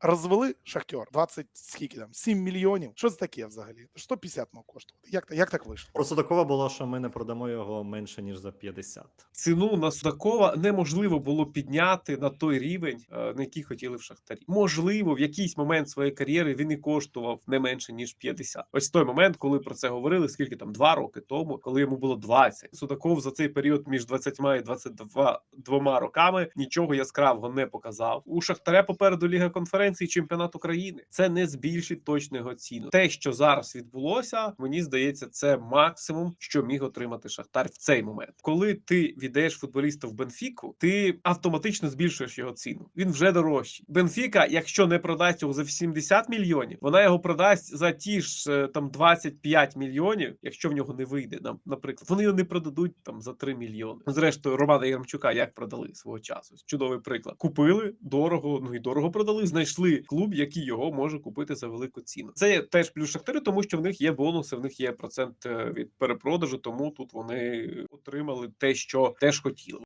розвели шахтер 20, скільки там, 7 мільйонів. Що це таке взагалі? 150 мав коштувати. Як, як так вийшло? Просто такого було, що ми не продамо його менше ніж за 50. Ціну на Судакова неможливо було підняти на той рівень, е, на який хотіли в Шахтарі. Можливо, в якийсь момент своєї кар'єри він і коштував не менше ніж 50. Ось той момент, коли про це говорили, скільки там два роки тому, коли йому було 20. Судаков за цей період між 20 і 22 двома роками нічого яскравого не показав. У Шахтаря попереду Ліга конференції, чемпіонат України. Це не збільшить точно його ціну. Те, що зараз відбулося, мені здається, це максимум, що міг отримати Шахтар в цей момент. Коли ти віддаєш футболіста в Бенфіку, ти автоматично збільшуєш його ціну. Він вже дорожчий. Бенфіка, якщо не продасть його за 70 мільйонів, вона його продасть за ті ж е, там 25 мільйонів, якщо в нього не вийде. Нам, наприклад, вони його не продадуть там за 3 мільйони. Зрештою, Романа Єрмчука як продали свого часу? Чудовий приклад. Купили дорого, ну і дорого продали. Знайшли клуб, який його може купити за велику ціну. Це теж плюс шахтери, тому що в них є бонуси, в них є процент е, від перепродажу, тому тут вони отримали те, що теж хотіли.